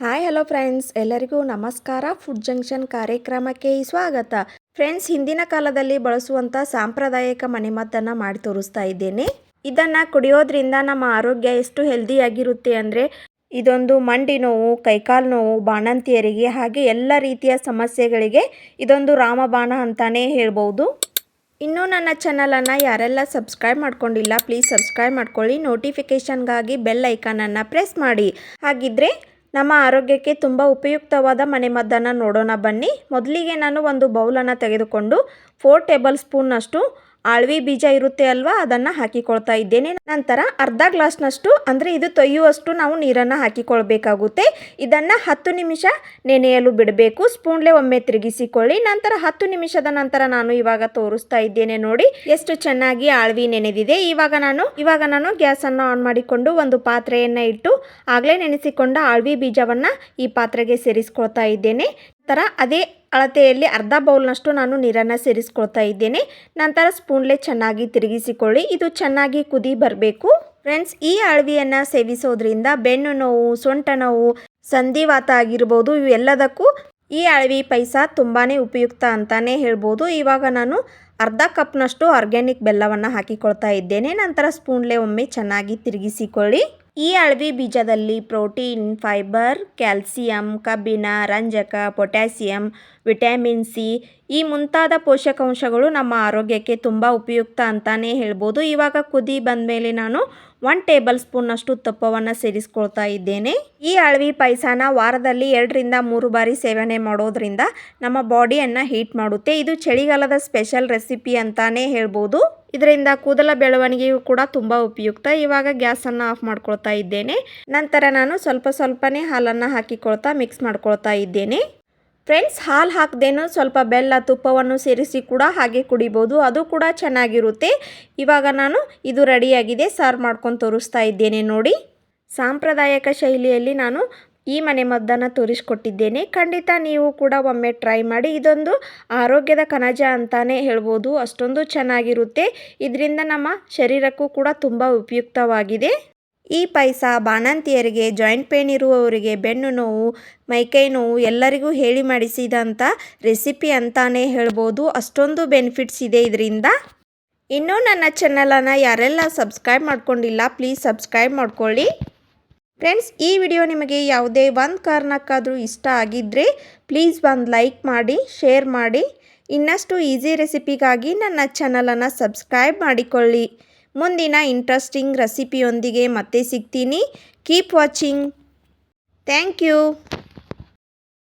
Hi, hello friends. ಎಲ್ಲರಿಗೂ ನಮಸ್ಕಾರ. Food junction ಕಾರ್ಯಕ್ರಮಕ್ಕೆ ಸ್ವಾಗತ. ಫ್ರೆಂಡ್ಸ್, ಹಿಂದಿನ ಕಾಲದಲ್ಲಿ ಬಳಸುವಂಥ ಸಾಂಪ್ರದಾಯಿಕ ಮನೆಮದ್ದನ್ನು ಮಾಡಿ ತೋರಿಸ್ತಾ ಇದ್ದೇನೆ. ಇದನ್ನು ಕುಡಿಯೋದ್ರಿಂದ ನಮ್ಮ ಆರೋಗ್ಯ ಎಷ್ಟು ಹೆಲ್ದಿಯಾಗಿರುತ್ತೆ ಅಂದರೆ, ಇದೊಂದು ಮಂಡಿ ನೋವು, ಕೈಕಾಲು ನೋವು ಬಾಣಂತಿಯರಿಗೆ ಹಾಗೆ ಎಲ್ಲ ರೀತಿಯ ಸಮಸ್ಯೆಗಳಿಗೆ ಇದೊಂದು ರಾಮಬಾಣ ಅಂತಾನೆ ಹೇಳ್ಬೋದು. ಇನ್ನೂ ನನ್ನ ಚಾನಲನ್ನು ಯಾರೆಲ್ಲ ಸಬ್ಸ್ಕ್ರೈಬ್ ಮಾಡ್ಕೊಂಡಿಲ್ಲ ಪ್ಲೀಸ್ ಸಬ್ಸ್ಕ್ರೈಬ್ ಮಾಡ್ಕೊಳ್ಳಿ. ನೋಟಿಫಿಕೇಷನ್ಗಾಗಿ ಬೆಲ್ ಐಕಾನನ್ನು ಪ್ರೆಸ್ ಮಾಡಿ. ಹಾಗಿದ್ರೆ ನಮ್ಮ ಆರೋಗ್ಯಕ್ಕೆ ತುಂಬ ಉಪಯುಕ್ತವಾದ ಮನೆಮದ್ದನ್ನು ನೋಡೋಣ ಬನ್ನಿ. ಮೊದಲಿಗೆ ನಾನು ಒಂದು ಬೌಲನ್ನು ತೆಗೆದುಕೊಂಡು ಫೋರ್ ಟೇಬಲ್ ಸ್ಪೂನ್ನಷ್ಟು ಆಳ್ವಿ ಬೀಜ ಇರುತ್ತೆ ಅಲ್ವಾ? ಅದನ್ನು ಹಾಕಿಕೊಳ್ತಾ ಇದ್ದೇನೆ. ನಂತರ ಅರ್ಧ ಗ್ಲಾಸ್ನಷ್ಟು, ಅಂದರೆ ಇದು ತೊಯ್ಯುವಷ್ಟು ನಾವು ನೀರನ್ನು ಹಾಕಿಕೊಳ್ಬೇಕಾಗುತ್ತೆ. ಇದನ್ನು ಹತ್ತು ನಿಮಿಷ ನೆನೆಯಲು ಬಿಡಬೇಕು. ಸ್ಪೂನ್ಲೆ ಒಮ್ಮೆ ತಿರುಗಿಸಿಕೊಳ್ಳಿ. ನಂತರ ಹತ್ತು ನಿಮಿಷದ ನಂತರ ನಾನು ಇವಾಗ ತೋರಿಸ್ತಾ ಇದ್ದೇನೆ ನೋಡಿ. ಎಷ್ಟು ಚೆನ್ನಾಗಿ ಆಳ್ವಿ ನೆನೆದಿದೆ. ಇವಾಗ ನಾನು ಇವಾಗ ನಾನು ಗ್ಯಾಸನ್ನು ಆನ್ ಮಾಡಿಕೊಂಡು ಒಂದು ಪಾತ್ರೆಯನ್ನು ಇಟ್ಟು ಆಗಲೇ ನೆನೆಸಿಕೊಂಡ ಆಳ್ವಿ ಬೀಜವನ್ನು ಈ ಪಾತ್ರೆಗೆ ಸೇರಿಸ್ಕೊಳ್ತಾ ಇದ್ದೇನೆ. ನಂತರ ಅದೇ ಅಳತೆಯಲ್ಲಿ ಅರ್ಧ ಬೌಲ್ನಷ್ಟು ನಾನು ನೀರನ್ನು ಸೇರಿಸ್ಕೊಳ್ತಾ ಇದ್ದೇನೆ. ನಂತರ ಸ್ಪೂನ್ಲೆ ಚೆನ್ನಾಗಿ ತಿರುಗಿಸಿಕೊಳ್ಳಿ. ಇದು ಚೆನ್ನಾಗಿ ಕುದಿ ಬರಬೇಕು. ಫ್ರೆಂಡ್ಸ್, ಈ ಅಳವಿಯನ್ನು ಸೇವಿಸೋದ್ರಿಂದ ಬೆನ್ನು ನೋವು, ಸೊಂಟ ನೋವು, ಸಂಧಿವಾತ ಆಗಿರ್ಬೋದು, ಇವೆಲ್ಲದಕ್ಕೂ ಈ ಅಳವಿ ಪೈಸ ತುಂಬಾ ಉಪಯುಕ್ತ ಅಂತಲೇ ಹೇಳ್ಬೋದು. ಇವಾಗ ನಾನು ಅರ್ಧ ಕಪ್ನಷ್ಟು ಆರ್ಗ್ಯಾನಿಕ್ ಬೆಲ್ಲವನ್ನು ಹಾಕಿಕೊಳ್ತಾ ಇದ್ದೇನೆ. ನಂತರ ಸ್ಪೂನ್ಲೆ ಒಮ್ಮೆ ಚೆನ್ನಾಗಿ ತಿರುಗಿಸಿಕೊಳ್ಳಿ. ಈ ಅಳವಿ ಬೀಜದಲ್ಲಿ ಪ್ರೋಟೀನ್, ಫೈಬರ್, ಕ್ಯಾಲ್ಸಿಯಂ, ಕಬ್ಬಿಣ, ರಂಜಕ, ಪೊಟ್ಯಾಸಿಯಂ, ವಿಟಮಿನ್ ಸಿ ಈ ಮುಂತಾದ ಪೋಷಕಾಂಶಗಳು ನಮ್ಮ ಆರೋಗ್ಯಕ್ಕೆ ತುಂಬ ಉಪಯುಕ್ತ ಅಂತಲೇ ಹೇಳ್ಬೋದು. ಇವಾಗ ಕುದಿ ಬಂದಮೇಲೆ ನಾನು ಒನ್ ಟೇಬಲ್ ಸ್ಪೂನ್ನಷ್ಟು ತುಪ್ಪವನ್ನು ಸೇರಿಸ್ಕೊಳ್ತಾ ಇದ್ದೇನೆ. ಈ ಅಳವಿ ಪಾಯಸನ ವಾರದಲ್ಲಿ ಎರಡರಿಂದ ಮೂರು ಬಾರಿ ಸೇವನೆ ಮಾಡೋದ್ರಿಂದ ನಮ್ಮ ಬಾಡಿಯನ್ನು ಹೀಟ್ ಮಾಡುತ್ತೆ. ಇದು ಚಳಿಗಾಲದ ಸ್ಪೆಷಲ್ ರೆಸಿಪಿ ಅಂತಲೇ ಹೇಳ್ಬೋದು. ಇದರಿಂದ ಕೂದಲ ಬೆಳವಣಿಗೆಯು ಕೂಡ ತುಂಬ ಉಪಯುಕ್ತ. ಇವಾಗ ಗ್ಯಾಸನ್ನು ಆಫ್ ಮಾಡ್ಕೊಳ್ತಾ ಇದ್ದೇನೆ. ನಂತರ ನಾನು ಸ್ವಲ್ಪ ಸ್ವಲ್ಪನೇ ಹಾಲನ್ನು ಹಾಕಿಕೊಳ್ತಾ ಮಿಕ್ಸ್ ಮಾಡ್ಕೊಳ್ತಾ ಇದ್ದೇನೆ. ಫ್ರೆಂಡ್ಸ್, ಹಾಲು ಹಾಕ್ದೇನು ಸ್ವಲ್ಪ ಬೆಲ್ಲ, ತುಪ್ಪವನ್ನು ಸೇರಿಸಿ ಕೂಡ ಹಾಗೆ ಕುಡಿಬೋದು. ಅದು ಕೂಡ ಚೆನ್ನಾಗಿರುತ್ತೆ. ಇವಾಗ ನಾನು ಇದು ರೆಡಿಯಾಗಿದೆ. ಸರ್ವ್ ಮಾಡ್ಕೊಂಡು ತೋರಿಸ್ತಾ ಇದ್ದೇನೆ ನೋಡಿ. ಸಾಂಪ್ರದಾಯಿಕ ಶೈಲಿಯಲ್ಲಿ ನಾನು ಈ ಮನೆ ಮದ್ದನ್ನು ತೋರಿಸ್ಕೊಟ್ಟಿದ್ದೇನೆ. ಖಂಡಿತ ನೀವು ಕೂಡ ಒಮ್ಮೆ ಟ್ರೈ ಮಾಡಿ. ಇದೊಂದು ಆರೋಗ್ಯದ ಕಣಜ ಅಂತಾನೆ ಹೇಳ್ಬೋದು. ಅಷ್ಟೊಂದು ಚೆನ್ನಾಗಿರುತ್ತೆ. ಇದರಿಂದ ನಮ್ಮ ಶರೀರಕ್ಕೂ ಕೂಡ ತುಂಬ ಉಪಯುಕ್ತವಾಗಿದೆ. ಈ ಪಾಯಸ ಬಾಣಂತಿಯರಿಗೆ ಜಾಯಿಂಟ್ ಪೇನ್ ಇರುವವರಿಗೆ, ಬೆನ್ನು ನೋವು ಮೈಕೈ ನೋವು ಎಲ್ಲರಿಗೂ ಹೇಳಿ ಮಾಡಿಸಿದಂಥ ರೆಸಿಪಿ ಅಂತಾನೆ ಹೇಳ್ಬೋದು. ಅಷ್ಟೊಂದು ಬೆನಿಫಿಟ್ಸ್ ಇದೆ ಇದರಿಂದ. ಇನ್ನೂ ನನ್ನ ಚಾನಲನ್ನು ಯಾರೆಲ್ಲ ಸಬ್ಸ್ಕ್ರೈಬ್ ಮಾಡ್ಕೊಂಡಿಲ್ಲ ಪ್ಲೀಸ್ ಸಬ್ಸ್ಕ್ರೈಬ್ ಮಾಡ್ಕೊಳ್ಳಿ. ಫ್ರೆಂಡ್ಸ್ ಈ ವಿಡಿಯೋ ನಿಮಗೆ ಯಾವುದೇ ಒಂದು ಕಾರಣಕ್ಕಾದರೂ ಇಷ್ಟ ಆಗಿದ್ದರೆ ಪ್ಲೀಸ್ ಒಂದು ಲೈಕ್ ಮಾಡಿ ಶೇರ್ ಮಾಡಿ. ಇನ್ನಷ್ಟು ಈಸಿ ರೆಸಿಪಿಗಾಗಿ ನನ್ನ ಚಾನಲನ್ನು ಸಬ್ಸ್ಕ್ರೈಬ್ ಮಾಡಿಕೊಳ್ಳಿ. ಮುಂದಿನ ಇಂಟ್ರೆಸ್ಟಿಂಗ್ ರೆಸಿಪಿಯೊಂದಿಗೆ ಮತ್ತೆ ಸಿಗ್ತೀನಿ. Keep watching thank you